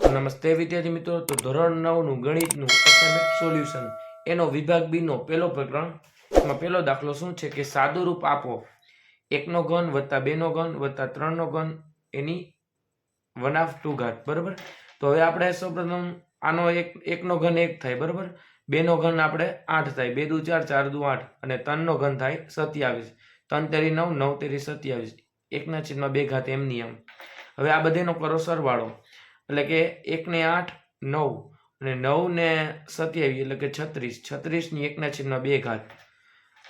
નમસ્તે વિદ્યાર્થી મિત્રો, તો ધોરણ નવનું ગણિતનું એસેમિક સોલ્યુશન એનો વિભાગ બીનો પહેલો પ્રકરણ, એમાં પહેલો દાખલો શું છે કે સાદુરૂપ આપો. એકનો ઘન વત્તા બેનો ઘન વત્તા ત્રણનો ઘન, એની વન આફ ટુ ઘાત, બરાબર? તો હવે આપણે સૌપ્રથમ આનો એક, એકનો ઘન એક થાય, બરાબર? બેનો ઘન આપણે આઠ થાય. બે દુ ચાર ચાર દુ આઠ. અને ત્રણનો ઘન થાય સત્યાવીસ. ત્રણ તેરી નવ નવ તેરી સત્યાવીસ. એકના છેદમાં બે ઘાત એમની એમ. હવે આ બધેનો કરો સરવાળો. એટલે કે એકને આઠ, નવ. અને નવને સત્યાવીસ, એટલે કે છત્રીસ. છત્રીસની એકના છેદમાં બે ઘાત.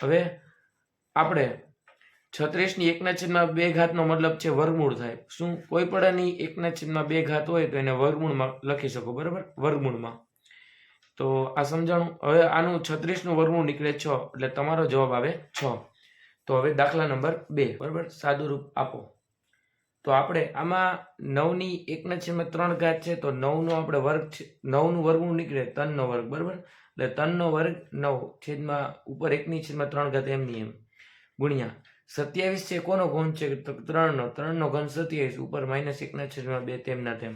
હવે આપણે છત્રીસની એકના છેદમાં બે ઘાતનો મતલબ છે વર્ગમૂળ થાય. શું કોઈ પણની એકના છેદમાં બે ઘાત હોય તો એને વર્ગમૂળમાં લખી શકો, બરાબર? વર્ગમૂળમાં. તો આ સમજાણું? હવે આનું છત્રીસનું વર્ગમૂળ નીકળે છ, એટલે તમારો જવાબ આવે છ. તો હવે દાખલા નંબર બે, બરાબર? સાદુરૂપ આપો. તો આપણે આમાં નવની એકના છેદમાં ત્રણ ઘાત છે, તો નવનો આપણે વર્ગ છે, નવનું વર્ગમૂળ નીકળે તનનો વર્ગ, બરાબર? એટલે ત્રણનો વર્ગ નવ છેદમાં ઉપર એકની છેદમાં ત્રણ ઘાત એમની એમ ગુણ્યા સત્યાવીસ છે, કોનો ઘન છે? ત્રણનો ત્રણનો ઘન સત્યાવીસ, ઉપર માઇનસ એકના છેદમાં બે તેમના તેમ.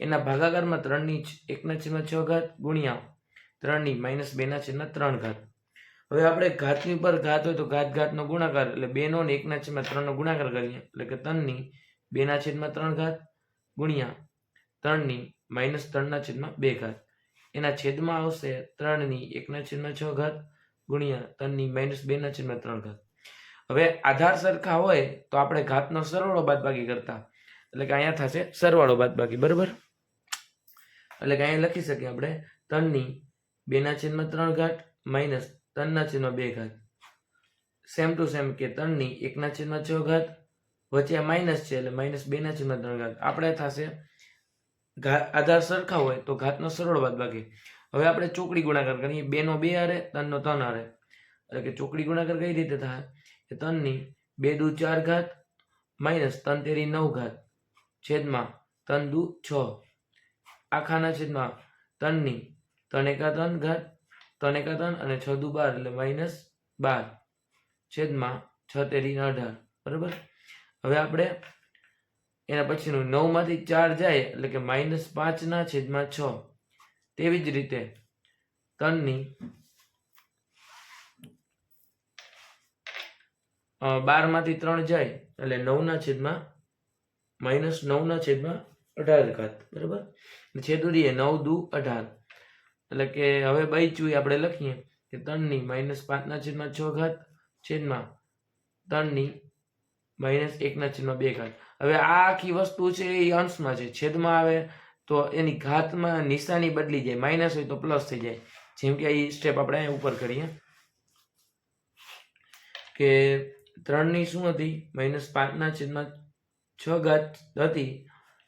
એના ભાગાકારમાં ત્રણની એકના છેદમાં છ ઘાત, ગુણ્યા ત્રણની માઇનસ બેના છેદમાં ત્રણ ઘાત. હવે આપણે ઘાતની ઉપર ઘાત હોય તો ઘાત ઘાતનો ગુણાકાર, એટલે બેનો ને એકના છેદમાં ત્રણનો ગુણાકાર કરીએ, એટલે કે ત્રણની બેના છેદમાં ત્રણ ઘાત ગુણ્યા ત્રણની માઇનસ ત્રણના છેદમાં બે ઘાત. એના છેદમાં આવશે ત્રણની એકના છેદમાં છ ઘાત ગુણ્યા ત્રણની માઇનસ બેના છેદમાં ત્રણ ઘાત. હવે આધાર સરખા હોય તો આપણે ઘાતનો સરવાળો બાદબાકી કરતા. એટલે કે અહીંયા થશે સરવાળો બાદબાકી, બરાબર? એટલે કે અહીંયા લખી શકીએ આપણે ત્રણની બેના છેદમાં ત્રણ ઘાત માઇનસ ત્રણના છેદમાં બે ઘાત. સેમ ટુ સેમ કે ત્રણની એકના છેદમાં છ ઘાત વચ્ચે માઇનસ છે એટલે માઇનસ બેના છેદમાં ત્રણ ઘાત. આપણે થશે આધાર સરખા હોય તો ઘાતનો સરળ બાદ બાકી. હવે આપણે ચોકડી ગુણાકાર કરીએ. બેનો બે હારે ત્રણનો ત્રણ હારે. એટલે કે ચોકડી ગુણાકાર કઈ રીતે થાય? કે ત્રણની બે દુ ચાર ઘાત માઇનસ ત્રણ તેરી નવ ઘાત. છેદમાં ત્રણ દુ છ. આખાના છેદમાં ત્રણની ત્રણ એકા ત્રણ ઘાત, ત્રણ એકા ત્રણ અને છ દુ બાર એટલે માઇનસ બાર. છેદમાં છ તેરી અઢાર. બરાબર? હવે આપણે એના પછીનું નવમાંથી ચાર જાય, એટલે કે માઇનસ પાંચના છેદમાં છ. તેવી જ રીતે ત્રણની બારમાંથી ત્રણ જાય, એટલે નવના છેદમાં, માઇનસ નવના છેદમાં અઢાર ઘાત, બરાબર? છેદ ઉડીએ નવ દુ અઢાર. એટલે કે હવે બચ્યું આપણે લખીએ કે ત્રણની માઇનસ પાંચના છેદમાં છ ઘાત, છેદમાં ત્રણની માઇનસ એકના છેદમાં બે ઘાત. હવે આ આખી વસ્તુ છે એ અંશમાં છે. છેદમાં આવે તો એની ઘાતમાં નિશાની બદલી જાય. માઇનસ હોય તો પ્લસ થઈ જાય. જેમ કે એ સ્ટેપ આપણે અહીંયા ઉપર કરીએ. કે ત્રણની શું હતી? માઇનસ પાંચના છેદમાં છ ઘાત હતી.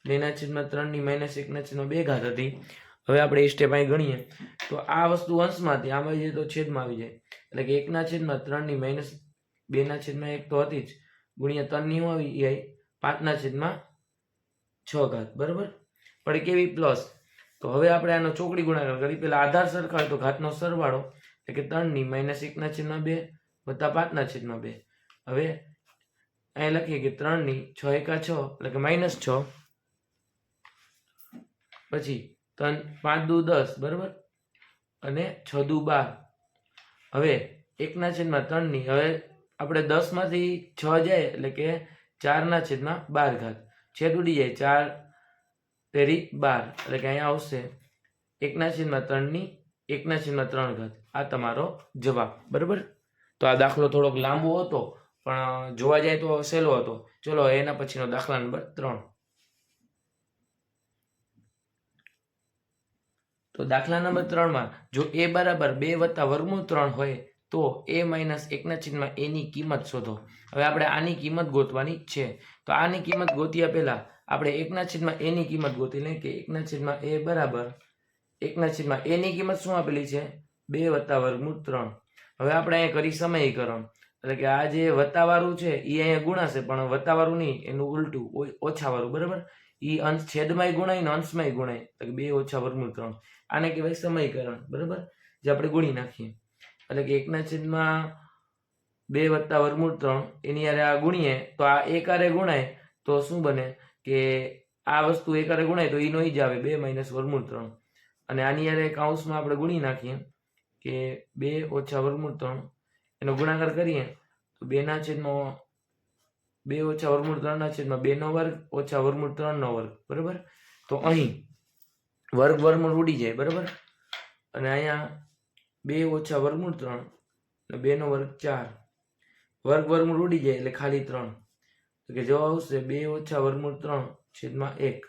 બેના છેદમાં ત્રણની માઇનસ એકના છેદમાં બે ઘાત હતી. હવે આપણે એ સ્ટેપ અહીં ગણીએ. તો આ વસ્તુ અંશમાં હતી આમાં જાય તો છેદમાં આવી જાય. એટલે કે એકના છેદમાં ત્રણની માઇનસ બેના છેદમાં એક તો હતી જ. ગુણ્યા ત્રણની શું આવી જાય પાંચના છેદમાં છ ઘાત, બરાબર? પણ એ કેવી પ્લસ તો હવે આપણે આનો ચોકડી ગુણાકાર કરી. પેલા આધાર સરખા તો ઘાતનો સરવાળો, એટલે કે ત્રણની માઇનસ એકના છેદમાં બે વત્તા પાંચના છેદમાં બે. હવે અહીં લખીએ કે ત્રણની છ એકા છ, એટલે કે માઇનસ છ. પછી ત્રણ, પાંચ દુ દસ, બરાબર? અને છ દુ બાર. હવે એકના છેદમાં ત્રણની હવે આપણે દસમાંથી છ જાય એટલે કે ચારના છેદમાં બાર ઘાત. છેદ ઉડી જાય ચાર તેરી બાર. એટલે કે અહીંયા આવશે એકના છેદમાં ત્રણની, એકના છેદમાં ત્રણ ઘાત. આ તમારો જવાબ. બરાબર? તો આ દાખલો થોડોક લાંબો હતો, પણ જોવા જાય તો સહેલો હતો. ચલો, એના પછીનો દાખલા નંબર ત્રણ. તો દાખલા નંબર ત્રણમાં જો એ બરાબર બે વત્તા વર્ગમૂળ ત્રણ હોય તો એ માઇનસ એકના છેદમાં એની કિંમત શોધો. હવે આપણે આની કિંમત ગોતવાની છે. તો આની કિંમત ગોત્યા પહેલાં આપણે એકના છેદમાં એની કિંમત ગોતી લઈએ કે એકના છેદમાં એ બરાબર એકના છેદમાં એની કિંમત શું આપેલી છે? બે વત્તા વર્ગમૂળ ત્રણ. હવે આપણે અહીંયા કરી સમયીકરણ. એટલે કે આ જે વત્તાવાળું છે એ અહીંયા ગુણાશે, પણ વત્તાવાળું નહીં, એનું ઉલટું ઓછાવાળું બરાબર? એ અંશ છેદમાંય ગુણાય ને અંશમાંય ગુણાય. એટલે કે બે ઓછા વર્ગમૂળ ત્રણ. આને કહેવાય સમયીકરણ, બરાબર? જે આપણે ગુણી નાખીએ. એટલે કે એકના છેદમાં બે વત્તા વર્ગમૂળ ત્રણ, એની હારે આ ગુણીએ, તો આ એક હારે ગુણાય, તો શું બને? કે આ વસ્તુ એક આરે ગુણાય, તો એનો જ આવે, બે માઇનસ વર્ગમૂળ ત્રણ. અને આની હારે કાઉન્સમાં આપણે ગુણી નાખીએ, કે બે ઓછા વર્ગમૂળ ત્રણ, એનો ગુણાકાર કરીએ, તો બેના છેદમાં બે ઓછા વર્ગમૂળ ત્રણના છેદમાં બેનો વર્ગ ઓછા વર્ગમૂળ ત્રણનો વર્ગ, બરાબર? તો અહીં વર્ગ વર્ગમૂળ ઉડી જાય, બરાબર? અને અહીંયા બે ઓછા વર્ગમૂળ ત્રણ અને બેનો વર્ગ ચાર. વર્ગ વર્ગમૂળ ઉડી જાય એટલે ખાલી ત્રણ. તો કે જવાબ આવશે બે ઓછા વર્ગમૂળ ત્રણ છેદમાં એક.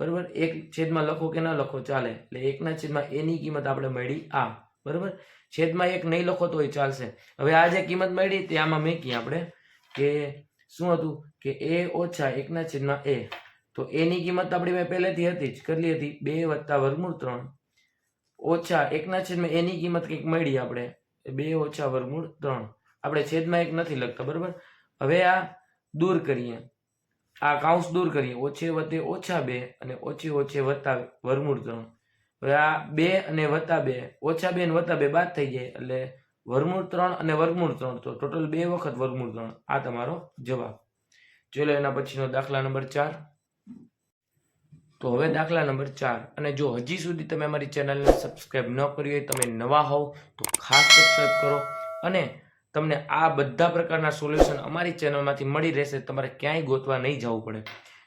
બરાબર? એક છેદમાં લખો કે ના લખો ચાલે. એટલે એકના છેદમાં એની કિંમત આપણે મળી આ. બરાબર? છેદમાં એક નહીં લખો તોય ચાલશે. હવે આ જે કિંમત મળી તે આમાં મેકી આપણે કે શું હતું? કે એ ઓછા એકના છેદમાં એ તો એની કિંમત આપણી પાસે પહેલેથી હતી જ. કેટલી હતી? બે વત્તા વર્ગમૂળ ત્રણ ઓછા એકના છેદમાં એની કિંમત કંઈક મળી આપણે. બે ઓછા વર્ગમૂળ ત્રણ. આપણે છેદમાં એક નથી લખતા, બરાબર? હવે આ દૂર કરીએ. આ કાઉન્સ દૂર કરીએ. ઓછે વત્તે ઓછા બે અને ઓછે ઓછે વત્તા વર્ગમૂળ ત્રણ. હવે આ બે અને વત્તા બે, ઓછા બે અને વત્તા બે બાદ થઈ જાય એટલે વર્ગમૂળ ત્રણ અને વર્ગમૂળ ત્રણ. તો ટોટલ બે વખત વર્ગમૂળ ત્રણ. આ તમારો જવાબ. ચલો એના પછીનો દાખલા નંબર ચાર. તો હવે દાખલા નંબર ચાર. અને જો હજી સુધી તમે અમારી ચેનલને સબસ્ક્રાઈબ ન કરી હોય, તમે નવા હોવ, તો ખાસ સબસ્ક્રાઈબ કરો. અને તમને આ બધા પ્રકારના સોલ્યુશન અમારી ચેનલમાંથી મળી રહેશે. તમારે ક્યાંય ગોતવા નહીં જવું પડે.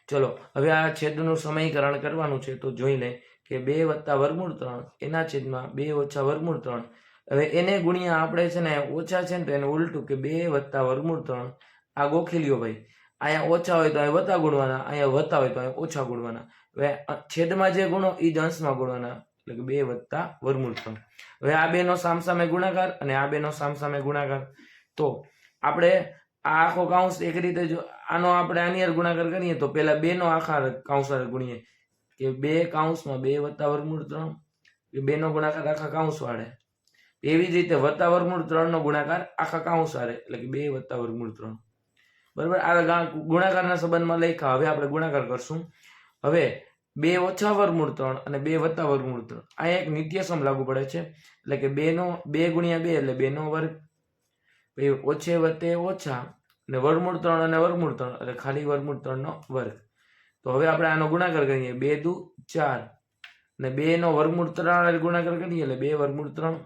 ચલો, હવે આ છેદનું સમયકરણ કરવાનું છે. તો જોઈ લે કે બે વત્તા વર્ગમૂળ ત્રણ, એના છેદમાં બે ઓછા વર્ગમૂળ ત્રણ. હવે એને ગુણ્યા આપણે છે ને ઓછા છે ને તો એને ઉલટું કે બે વત્તા વર્ગમૂળ ત્રણ. આ ગોખી લ્યો ભાઈ. અહીંયા ઓછા હોય તો અહીંયા વત્તા ગુણવાના, અહીંયા વત્તા હોય તો અહીંયા ઓછા ગુણવાના. હવે છેદમાં જે ગુણો એ જ અંશમાં ગુણવાના, એટલે કે બે વત્તા વરમૂળ ત્રણ. હવે આ બેનો સામસામે ગુણાકાર અને આ બેનો સામસામે ગુણાકાર. તો આપણે આ આખો કાઉન્સ એક રીતે જો, આનો આપણે આની હારે ગુણાકાર કરીએ તો પહેલા બેનો આખા કાઉન્સ હારે ગુણીએ. કે બે કાઉન્સમાં બે વત્તા વરમૂળ ત્રણ, કે બેનો ગુણાકાર આખા કાઉન્સ વાળે. એવી જ રીતે વત્તા વર્ગમૂળ ત્રણનો ગુણાકાર આખા કાઉન્સ હારે એટલે કે બે વત્તા વરમૂળ ત્રણ. બરાબર? આ ગુણાકારના સંબંધમાં લખ્યા. હવે આપણે ગુણાકાર કરશું. હવે બે ઓછા વર્ગમૂળ ત્રણ અને બે વત્તા વર્ગમૂળ ત્રણ. આ એક નિત્યસમ લાગુ પડે છે. એટલે કે બેનો બે ગુણ્યા બે એટલે બેનો વર્ગ. પછી ઓછે વત્તે ઓછા અને વર્ગમૂળ ત્રણ અને વર્ગમૂળ ત્રણ. એટલે ખાલી વર્ગમૂળ ત્રણનો વર્ગ. તો હવે આપણે આનો ગુણાકાર કરીએ. બે દુ ચાર અને બે નો વર્ગમૂળ ત્રણ ગુણાકાર કરીએ. એટલે બે વર્ગમૂળ ત્રણ.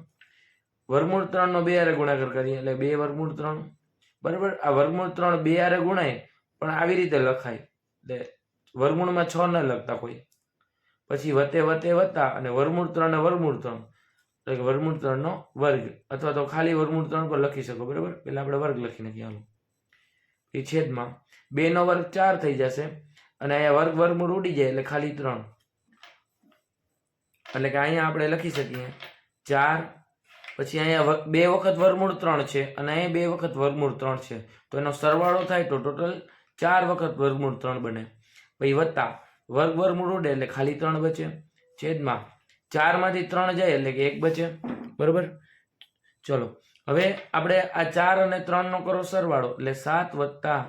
વર્ગમૂળ ત્રણ નો બે ગુણાકાર કરીએ. એટલે બે વર્ગમૂળ ત્રણ. બરાબર? આ વર્ગમૂળ ત્રણ બે આરે ગુણાય, પણ આવી રીતે લખાય. એટલે વર્ગમૂળમાં છ ન લખતા કોઈ. પછી વતે વતે વત્તા અને વર્મૂળ ત્રણ ને વર્મૂળ ત્રણ. એટલે કે વર્ગમૂળ ત્રણનો વર્ગ. અથવા તો ખાલી વર્મૂળ ત્રણ પર લખી શકો, બરાબર? પેલા આપણે વર્ગ લખી નાખીએ હાલો. એ છેદમાં બે નો વર્ગ ચાર થઈ જશે અને અહીંયા વર્ગ વર્ગમૂળ ઉડી જાય એટલે ખાલી ત્રણ. એટલે કે અહીંયા આપણે લખી શકીએ ચાર પછી અહીંયા બે વખત વર્ગમૂળ ત્રણ છે અને અહીંયા બે વખત વર્ગમૂળ ત્રણ છે. તો એનો સરવાળો થાય તો ટોટલ ચાર વખત વર્ગમૂળ ત્રણ બને. પછી વત્તા વર્ગ વર્ગમૂળ ઉડે એટલે ખાલી ત્રણ બચે. છેદમાં ચારમાંથી ત્રણ જાય એટલે કે એક બચે. બરોબર? ચલો. હવે આપણે આ ચાર અને ત્રણનો કરો સરવાળો એટલે સાત વત્તા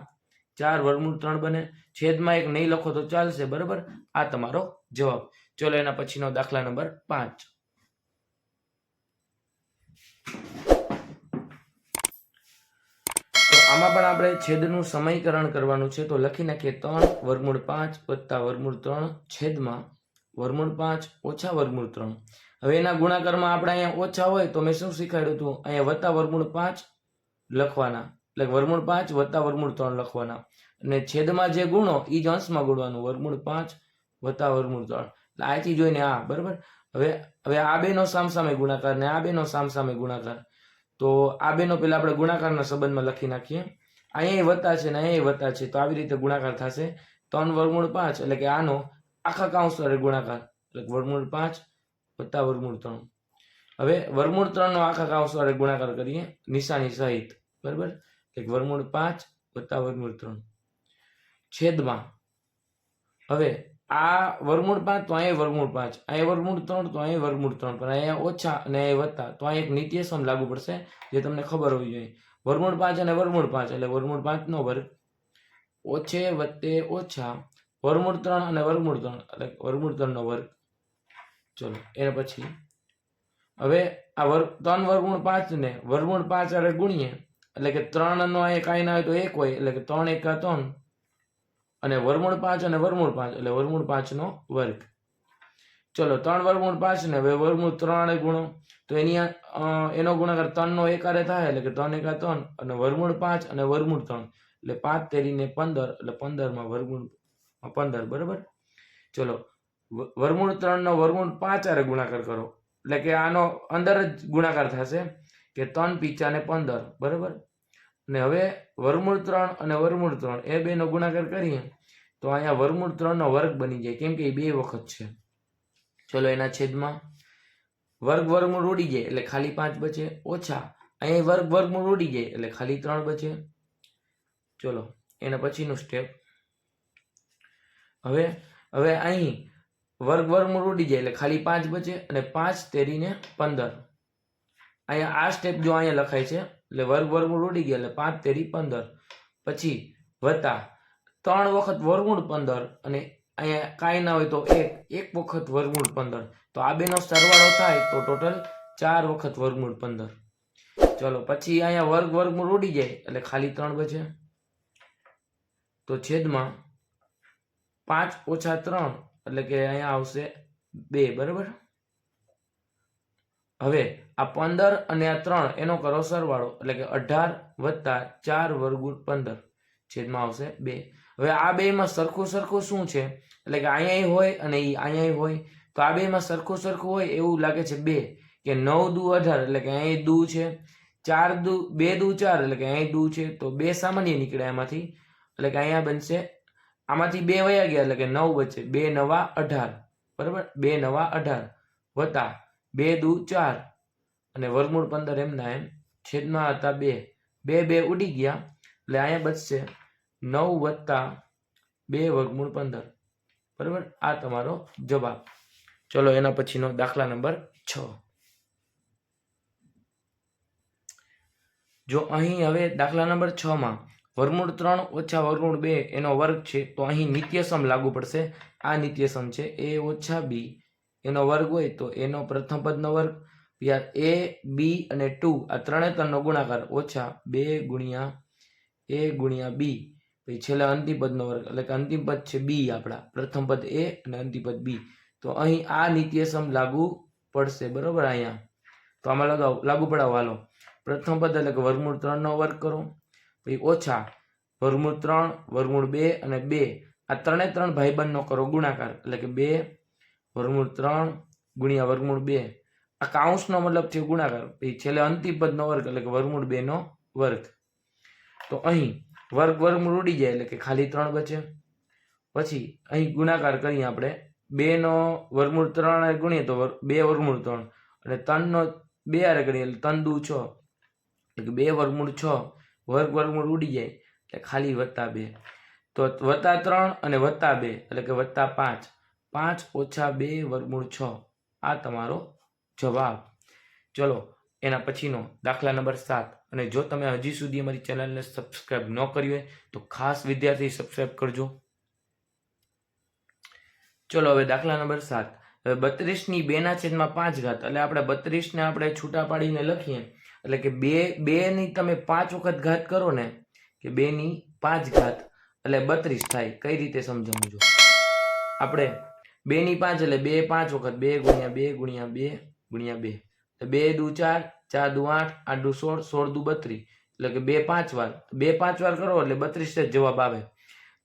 ચાર વર્ગમૂળ ત્રણ બને. છેદમાં એક નહીં લખો તો ચાલશે. બરાબર? આ તમારો જવાબ. ચલો એના પછીનો દાખલા નંબર પાંચ. આમાં પણ આપણે છેદનું સમયકરણ કરવાનું છે. તો લખી નાખીએ ત્રણ વર્ગમૂળ પાંચ વત્તા વર્ગમૂળ ત્રણ છેદમાં વર્ગમૂળ પાંચ ઓછા વર્ગમૂળ ત્રણ. હવે એના ગુણાકારમાં આપણે અહીંયા ઓછા હોય તો મેં શું શીખવાડ્યું હતું? અહીંયા વત્તા વર્ગમૂળ પાંચ લખવાના. એટલે વર્ગમૂળ પાંચ વત્તા વર્ગમૂળ ત્રણ લખવાના. અને છેદમાં જે ગુણો એ જ અંશમાં ગુણવાનું. વર્ગમૂળ પાંચ વત્તા વર્ગમૂળ ત્રણ. એટલે આથી જોઈને આ, બરાબર? હવે હવે આ બેનો સામસામે ગુણાકાર ને આ બેનો સામસામે ગુણાકાર. તો આ બેનો પેલા આપણે ગુણાકારના સંબંધમાં લખી નાખીએ. અહીંયા વત્તા છે ને અહીંયા વત્તા છે, તો આવી રીતે ગુણાકાર થશે. ત્રણ વર્ગમૂળ પાંચ, એટલે કે આનો આખા કાઉન્સ ગુણાકાર. એટલે વર્ગમૂળ પાંચ વત્તા વર્ગમૂળ ત્રણ. હવે વર્ગમૂળ ત્રણનો આખા કાઉન્સ ગુણાકાર કરીએ, નિશાની સહિત. બરાબર? એટલે વર્ગમૂળ પાંચ વત્તા વર્ગમૂળ ત્રણ. છેદમાં. હવે આ વર્ગમૂળ પાંચ, તો અહીંયા વર્ગમૂળ પાંચ. અહીંયા વર્ગમૂળ ત્રણ, તો અહીંયા વર્ગમૂળ ત્રણ. પણ અહીંયા ઓછા અને અહીંયા વધતા. તો અહીંયા એક નિત્યસમ લાગુ પડશે, જે તમને ખબર હોવી જોઈએ. વર્ગમૂળ પાંચ અને વર્ગમૂળ પાંચ, એટલે વર્ગમૂળ પાંચનો વર્ગ ઓછે વત્તે ઓછા. વર્ગમૂળ ત્રણ અને વર્ગમૂળ ત્રણ, એટલે વર્ગમૂળ ત્રણનો વર્ગ. ચલો, એના પછી. હવે આ વર્ગ, ત્રણ વર્ગમૂળ પાંચ ને વર્ગમૂળ પાંચ અને ગુણીએ, એટલે કે ત્રણ નો અહીંયા કાંઈ ના હોય તો એક હોય, એટલે કે ત્રણ એકા ત્રણ. અને વર્ગમૂળ પાંચ અને વર્ગમૂળ પાંચ, એટલે વર્ગમૂળ પાંચનો વર્ગ. ચલો, ત્રણ વર્ગમૂળ પાંચ ને હવે વર્ગમૂળ ત્રણ ગુણો. તો એની એનો ગુણાકાર ત્રણનો એકારે થાય, એટલે કે ત્રણ એકા ત્રણ, અને વર્ગમૂળ પાંચ અને વર્ગમૂળ ત્રણ. એટલે પાંચ તેરીને પંદર, એટલે પંદરમાં વર્ગમૂળ પંદર, બરાબર? ચલો, વ- વર્ગમૂળ ત્રણનો વર્ગમૂળ પાંચ આરે ગુણાકાર કરો. એટલે કે આનો અંદર જ ગુણાકાર થશે કે ત્રણ પીચા ને પંદર, બરાબર? ને હવે વર્ગમૂળ ત્રણ અને વર્ગમૂળ ત્રણ, એ બેનો ગુણાકાર કરીએ. તો અહીંયા વર્ગમૂળ ત્રણનો વર્ગ બની જાય, કેમ કે એ બે વખત છે. ચલો એના છેદમાં. વર્ગ વર્ગમૂળ ઉડી જાય, એટલે ખાલી પાંચ બચે. ઓછા. અહીં વર્ગ વર્ગમૂળ ઉડી જાય, એટલે ખાલી ત્રણ બચે. ચલો, એના પછીનું સ્ટેપ હવે હવે અહીં વર્ગ વર્ગમૂળ ઉડી જાય, એટલે ખાલી પાંચ બચે અને પાંચ તેરીને પંદર. અહીંયા આ સ્ટેપ જો અહીંયા લખાય છે, એટલે વર્ગ વર્ગમૂળ ઉડી ગયા, એટલે પાંચ તેરી પંદર. પછી વત્તા. ત્રણ વખત વર્ગમૂળ પંદર અને અહીંયા કાંઈ ના હોય તો એક એક વખત વર્ગમૂળ પંદર. તો આ બેનો સરવાળો થાય તો ટોટલ ચાર વખત વર્ગમૂળ પંદર. ચલો, પછી અહીંયા વર્ગ વર્ગમૂળ ઉડી જાય, એટલે ખાલી ત્રણ બચે. તો છેદમાં પાંચ ઓછા ત્રણ, એટલે કે અહીંયા આવશે બે, બરાબર? હવે આ પંદર અને આ ત્રણ, એનો કરો સરવાળો, એટલે કે અઢાર વત્તા ચાર વર્ગુણ પંદર. છેદમાં આવશે બે. હવે આ બેમાં સરખું સરખું શું છે? એટલે કે અહીંયા હોય અને એ અહીંયા હોય. તો આ બેમાં સરખું સરખું હોય એવું લાગે છે બે. કે નવ દુ અઢાર, એટલે કે અહીં દુ છે. ચાર દુ, બે દુ ચાર, એટલે કે અહીં દુ છે. તો બે સામાન્ય નીકળે એમાંથી એટલે કે અહીંયા બનશે. આમાંથી બે વયા ગયા, એટલે કે નવ બચે બે નવા અઢાર. બરાબર? બે નવા અઢાર વત્તા બે દુ ચાર. અને વર્ગમૂળ પંદર એમના એમ છેદમાં હતા બે. બે બે ઉડી ગયા. એટલે અહીંયા બચશે. નવ વત્તા બે વર્ગમૂળ પંદર. બરાબર? આ તમારો જવાબ. ચલો, એના પછીનો દાખલા નંબર છ. જો અહીં હવે દાખલા નંબર છ માં વર્ગમૂળ ત્રણ ઓછા વર્ગમૂળ બે એનો વર્ગ છે, તો અહીં નિત્યસમ લાગુ પડશે. આ નિત્યસમ છે, એ ઓછા બી. એનો વર્ગ હોય તો એનો પ્રથમ પદનો વર્ગ. એ, બી અને ટુ આ ત્રણે ત્રણનો ગુણાકાર ઓછા બે ગુણ્યા એ ગુણ્યા બી. પછી છેલ્લા અંતિમ પદનો વર્ગ, એટલે કે અંતિમ પદ છે બી આપણા. પ્રથમ પદ એ અને અંતિમ પદ બી તો અહીં આ નિત્યસમ લાગુ પડશે, બરોબર અહીંયા? તો આમાં લગાવ, લાગુ પડાવો, હાલો. પ્રથમ પદ એટલે કે વર્ગમૂળ ત્રણનો વર્ગ કરો. પછી ઓછા વર્ગમૂળ ત્રણ, વર્ગમૂળ બે અને બે. આ ત્રણે ત્રણ ભાઈબંધનો કરો ગુણાકાર, એટલે કે બે વર્ગમૂળ ત્રણ ગુણ્યા વર્ગમૂળ બે. આ કાઉન્સનો મતલબ છે ગુણાકાર. પછી છેલ્લે અંતિમ પદનો વર્ગ, એટલે કે વર્ગમૂળ બેનો વર્ગ. તો અહીં વર્ગ વર્ગમૂળ ઉડી જાય એટલે કે ખાલી ત્રણ બચે. પછી અહીં ગુણાકાર કરીએ આપણે. બેનો વર્ગમૂળ ત્રણ ગુણીએ તો બે વર્ગમૂળ ત્રણ. અને ત્રણનો બે આરે ગણીએ એટલે ત્રણ દુ છ. એટલે કે બે વર્ગમૂળ છ, વર્ગ વર્ગમૂળ ઉડી જાય એટલે ખાલી વત્તા બે. તો વત્તા ત્રણ અને વત્તા બે, એટલે કે વત્તા પાંચ. પાંચ ઓછા બે વર્ગમૂળ છ. આ તમારો જવાબ. ચલો એના પછીનો દાખલા નંબર સાત. અને જો તમે હજી સુધી અમારી ચેનલને સબસ્ક્રાઇબ ન કરી હોય, તો ખાસ વિદ્યાર્થી સબસ્ક્રાઇબ કરજો. ચલો હવે દાખલા નંબર સાત. હવે બત્રીસની બેના છેદમાં પાંચ ઘાત. એટલે આપણે બત્રીસને આપણે છૂટા પાડીને લખીએ. એટલે કે બે, બેની તમે પાંચ વખત ઘાત કરો ને, કે બેની પાંચ ઘાત. એટલે બત્રીસ થાય. કઈ રીતે સમજાવું આપણે બેની પાંચ એટલે બે પાંચ વખત. બે ગુણ્યા બે ગુણ્યા બે ગુણ્યા બે. તો બે દુ ચાર ચાર દુ આઠ આઠ દુ સોળ સોળ દુ બત્રીસ. એટલે કે બે પાંચ વાર. બે પાંચ વાર કરો એટલે બત્રીસ જ જવાબ આવે.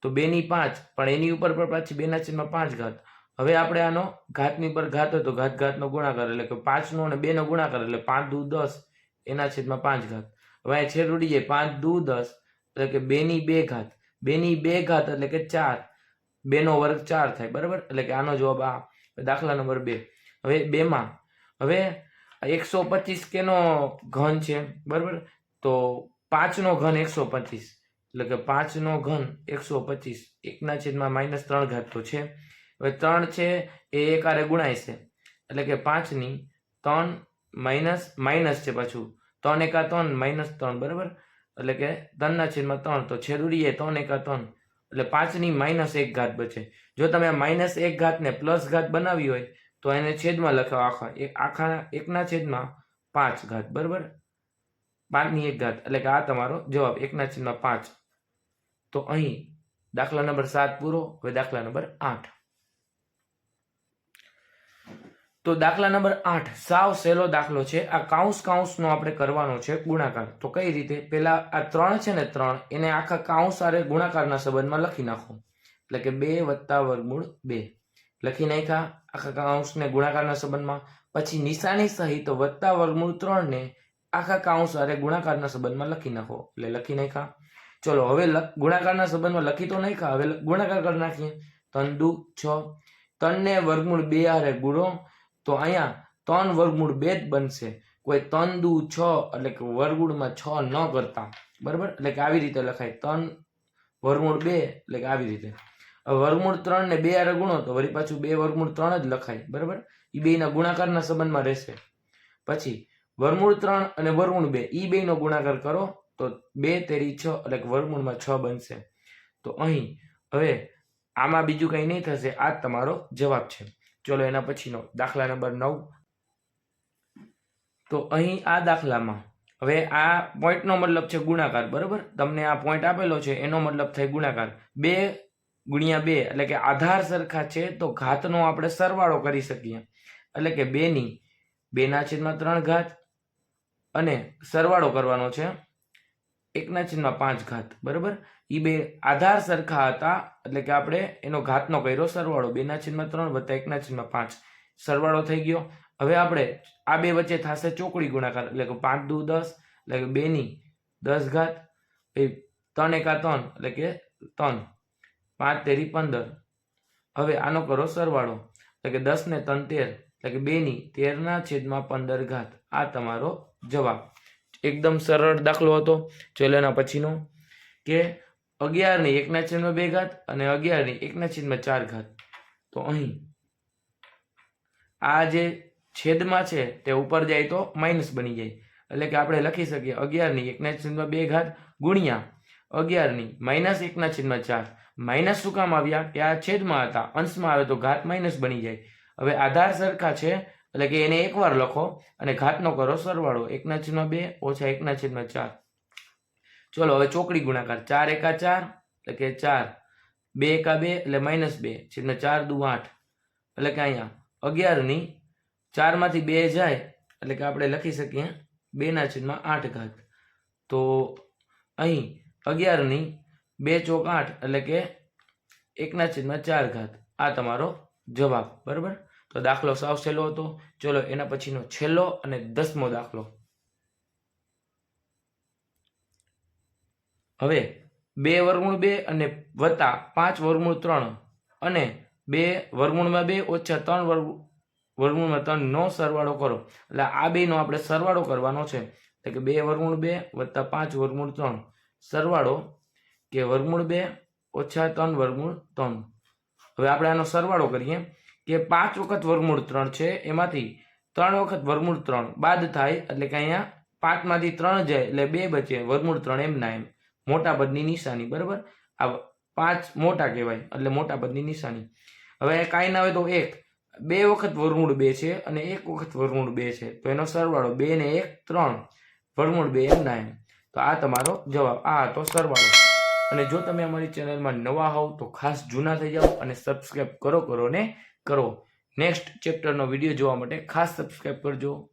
તો બેની પાંચ, પણ એની ઉપર પણ પાછી બેના છેદમાં પાંચ ઘાત. હવે આપણે આનો ઘાતની પર ઘાત હોય તો ઘાત ઘાતનો ગુણાકાર, એટલે કે પાંચનો અને બેનો ગુણાકાર, એટલે પાંચ દુ દસ, એના છેદમાં પાંચ ઘાત. હવે અહીં છેદ ઉડી જાય. પાંચ દુ દસ, એટલે કે બેની બે ઘાત. બેની બે ઘાત એટલે કે ચાર. બેનો વર્ગ ચાર થાય. બરાબર? એટલે કે આનો જવાબ આ. દાખલા નંબર બે. હવે બેમાં. હવે એકસો પચીસ કેનો ઘન છે, બરાબર? તો પાંચનો ઘન એકસો પચીસ, એટલે કે પાંચનો ઘન એકસો પચીસ, એકના છેદમાં માઇનસ ત્રણ ઘાત તો છે. હવે ત્રણ છે એ એક આરે ગુણાય છે, એટલે કે પાંચની ત્રણ માઇનસ માઇનસ છે પાછું. ત્રણ એકા ત્રણ માઇનસ ત્રણ, બરાબર? એટલે કે ત્રણના છેદમાં ત્રણ, તો છેદુડીએ ત્રણ એકા ત્રણ, એટલે પાંચની માઇનસ એક ઘાત બચે. જો તમે માઇનસ એક ઘાતને પ્લસ ઘાત બનાવી હોય તો એને છેદમાં લખાવો આખા. એક આખા એકના છેદમાં પાંચ ઘાત, બરાબર? પાંચની એક ઘાત. એટલે કે આ તમારો જવાબ, એકના છેદમાં પાંચ. તો અહીં દાખલા નંબર સાત પૂરો, હવે દાખલા નંબર આઠ. તો દાખલા નંબર આઠ, સાવ સહેલો દાખલો છે. આ કાઉન્સ કાઉન્સનો આપણે કરવાનો છે ગુણાકાર. તો કઈ રીતે? પેલા આ ત્રણ છે ને ત્રણ, એને આખા કાઉન્સ આરે ગુણાકારના સંબંધમાં લખી નાખો. એટલે કે બે વત્તા વર્ગમૂળ બે. લખી નાખ્યા. આખા કાઉન્સને ગુણાકારના સંબંધમાં. પછી નિશાની સહિત વત્તા વર્ગમૂળ ત્રણને આખા કાઉન્સ અરે ગુણાકારના સંબંધમાં લખી નાખો. એટલે લખી નાખ્યા. ચલો, હવે ગુણાકારના સંબંધમાં લખી તો નાખ્યા. હવે ગુણાકાર કરી નાખીએ. ત્રણ દુ, છ. ત્રણને વર્ગમૂળ બે હારે ગુણો. તો અહીંયા ત્રણ વર્ગમૂળ બે જ બનશે. કોઈ ત્રણ દુ, છ, એટલે કે વર્ગમૂળમાં છ ન કરતા. બરાબર? એટલે કે આવી રીતે લખાય. ત્રણ વર્ગમૂળ બે, એટલે કે આવી રીતે. વર્ગમૂળ ત્રણ ને બે હારે ગુણો તો વળી પાછું બે વર્ગમૂળ ત્રણ જ લખાય, બરાબર? એ બેના ગુણાકારના સંબંધમાં રહેશે. પછી વર્ગમૂળ ત્રણ અને વર્ગમૂળ બે એ બેનો ગુણાકાર કરો તો બે, તેરી છ, એટલે કે વર્ગમૂળમાં છ બનશે. તો અહીં હવે આમાં બીજું કંઈ નહીં થશે આ તમારો જવાબ છે. ચલો એના પછીનો, દાખલા નંબર નવ. તો અહીં આ દાખલામાં હવે આ પોઈન્ટનો મતલબ છે ગુણાકાર, બરાબર? તમને આ પોઈન્ટ આપેલો છે, એનો મતલબ થાય ગુણાકાર. બે ગુણ્યા બે, એટલે કે આધાર સરખા છે તો ઘાતનો આપણે સરવાળો કરી શકીએ. એટલે કે બેની, બેના છેદમાં ત્રણ ઘાત અને સરવાળો કરવાનો છે એકના છેદમાં પાંચ ઘાત, બરાબર? એ બે આધાર સરખા હતા, એટલે કે આપણે એનો ઘાતનો કર્યો સરવાળો, બેના છેદમાં ત્રણ વત્તા એકના છેદમાં પાંચ. સરવાળો થઈ ગયો. હવે આપણે આ બે વચ્ચે થશે ચોકડી ગુણાકાર, એટલે કે પાંચ દુ દસ, એટલે કે બેની દસ ઘાત ત્રણ એકા ત્રણ, એટલે કે ત્રણ. પાંચ તેરી પંદર. હવે આનો કરો સરવાળો. એટલે કે દસ ને ત્રણ તેર. એટલે કે બેની તેરના છેદમાં પંદર ઘાત. આ તમારો જવાબ. એકદમ સરળ દાખલો હતો. ચલો એના પછીનો. કે અગિયારની એકના છેદમાં બે ઘાત અને અગિયારની એકના છેદમાં ચાર ઘાત. તો અહીં. આ જે છેદમાં છે તે ઉપર જાય તો માઇનસ બની જાય. એટલે કે આપણે લખી શકીએ અગિયારની એકના છેદમાં બે ઘાત ગુણ્યા અગિયારની માઇનસ એકના છેદમાં ચાર. માઇનસ શું કામ આવ્યા? કે આ છેદમાં હતા. અંશમાં આવે તો ઘાત માઇનસ બની જાય. હવે આધાર સરખા છે, એટલે કે એને એકવાર લખો અને ઘાતનો કરો સરવાળો. એકના છેદમાં બે, ઓછા એકના છેદમાં ચાર. ચલો, હવે ચોકડી ગુણાકાર. ચાર એકા ચાર, એટલે કે ચાર. બે એકા બે, એટલે માઇનસ બે. છેદમાં ચાર દુ આઠ. એટલે કે અહીંયા અગિયારની, ચારમાંથી બે જાય, એટલે કે આપણે લખી શકીએ બેના છેદમાં આઠ ઘાત. તો અહીં અગિયારની બે ચોક આઠ એટલે કે એકના છેદમાં ચાર ઘાત. આ તમારો જવાબ, બરાબર? તો દાખલો સાવ સહેલો હતો. ચલો એના પછીનો છેલ્લો અને દસમો દાખલો. હવે બે વર્ગમૂળ બે અને વત્તા પાંચ વર્ગમૂળ ત્રણ અને બે વર્ગમૂળમાં બે ઓછા ત્રણ વર્ગ વર્ગમૂળમાં ત્રણનો સરવાળો કરો. એટલે આ બેનો આપણે સરવાળો કરવાનો છે. એટલે કે બે વર્ગમૂળ બે વત્તા પાંચ વર્ગમૂળ ત્રણ. સરવાળો કે વર્ગમૂળ બે ઓછા ત્રણ વર્ગમૂળ ત્રણ. હવે આપણે આનો સરવાળો કરીએ કે પાંચ વખત વર્ગમૂળ ત્રણ છે, એમાંથી ત્રણ વખત વર્ગમૂળ ત્રણ બાદ થાય એટલે કે અહીંયા પાંચમાંથી ત્રણ જાય એટલે બે બચે, વર્ગમૂળ ત્રણ એમ ના એમ. મોટા પદની નિશાની, બરાબર? આ પાંચ મોટા કહેવાય એટલે મોટા પદની નિશાની. હવે કાંઈ ના હોય તો એક. બે વખત વર્ગમૂળ બે છે અને એક વખત વર્ગમૂળ બે છે. તો એનો સરવાળો બે ને એક ત્રણ. વર્ગમૂળ બે એમ ના એમ. તો આ તમારો જવાબ. આ હતો સરવાળો. અને જો તમે અમારી ચેનલમાં નવા હોવ તો ખાસ જૂના થઈ જાઓ અને સબસ્ક્રાઈબ કરો કરો ને કરો. નેક્સ્ટ ચેપ્ટરનો વીડિયો જોવા માટે ખાસ સબસ્ક્રાઈબ કરજો.